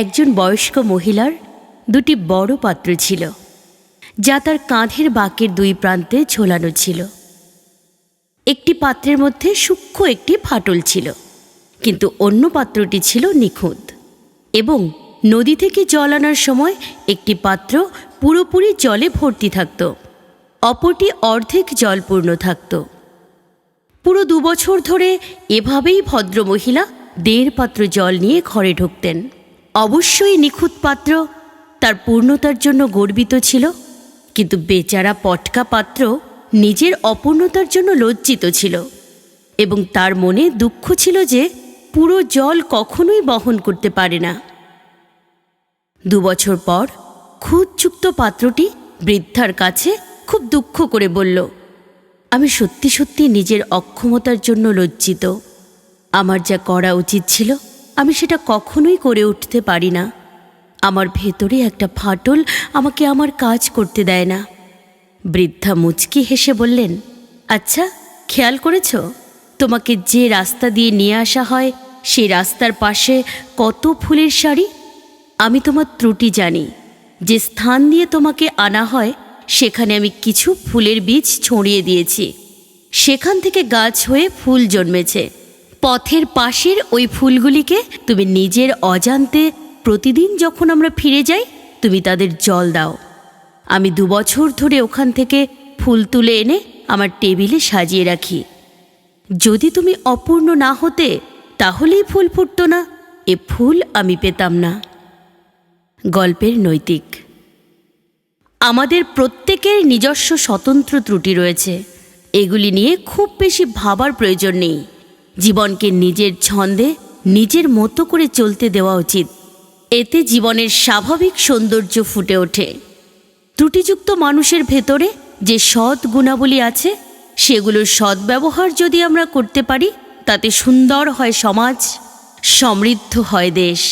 একজন বয়স্ক মহিলার দুটি বড় পাত্র ছিল, যা তার কাঁধের বাঁকের দুই প্রান্তে ঝোলানো ছিল। একটি পাত্রের মধ্যে সূক্ষ্ম একটি ফাটল ছিল, কিন্তু অন্য পাত্রটি ছিল নিখুঁত এবং নদী থেকে জল আনার সময় একটি পাত্র পুরোপুরি জলে ভর্তি থাকত, অপরটি অর্ধেক জলপূর্ণ থাকত। পুরো দুবছর ধরে এভাবেই ভদ্রমহিলা দেড় পাত্র জল নিয়ে ঘরে ঢুকতেন। অবশ্যই নিখুঁত পাত্র। তার পূর্ণতার জন্য গর্বিত ছিল, কিন্তু বেচারা পটকা পাত্র নিজের অপূর্ণতার জন্য লজ্জিত ছিল এবং তার মনে দুঃখ ছিল যে পুরো জল কখনোই বহন করতে পারে না। দুবছর পর খুদযুক্ত পাত্রটি বৃদ্ধার কাছে খুব দুঃখ করে বলল, আমি সত্যি সত্যি নিজের অক্ষমতার জন্য লজ্জিত। আমার যা করা উচিত ছিল আমি সেটা কখনোই করে উঠতে পারি না। আমার ভেতরে একটা ফাটল আমাকে আমার কাজ করতে দেয় না। বৃদ্ধা মুচকি হেসে বললেন আচ্ছা খেয়াল করেছ? তোমাকে যে রাস্তা দিয়ে নিয়ে আসা হয় সেই রাস্তার পাশে কত ফুলের শাড়ি? আমি তোমার ত্রুটি জানি। যে স্থান দিয়ে তোমাকে আনা হয়, সেখানে আমি কিছু ফুলের বীজ ছড়িয়ে দিয়েছি। সেখান থেকে গাছ হয়ে ফুল জন্মেছে। পথের পাশের ওই ফুলগুলিকে তুমি নিজের অজান্তে প্রতিদিন যখন আমরা ফিরে যাই, তুমি তাদের জল দাও। আমি দুবছর ধরে ওখান থেকে ফুল তুলে এনে আমার টেবিলে সাজিয়ে রাখি। যদি তুমি অপূর্ণ না হতে, তাহলেই ফুল ফুটতো না, এ ফুল আমি পেতাম না। গল্পের নৈতিক। আমাদের প্রত্যেকের নিজস্ব স্বতন্ত্র ত্রুটি রয়েছে। এগুলি নিয়ে খুব বেশি ভাবার প্রয়োজন নেই। জীবনকে নিজের ছন্দে, নিজের মতো করে চলতে দেওয়া উচিত। এতে জীবনের স্বাভাবিক সৌন্দর্য ফুটে ওঠে। ত্রুটিযুক্ত মানুষের ভেতরে যে সৎ গুণাবলী আছে, সেগুলোর সদ্ব্যবহার যদি আমরা করতে পারি, তাতে সুন্দর হয় সমাজ, সমৃদ্ধ হয় দেশ।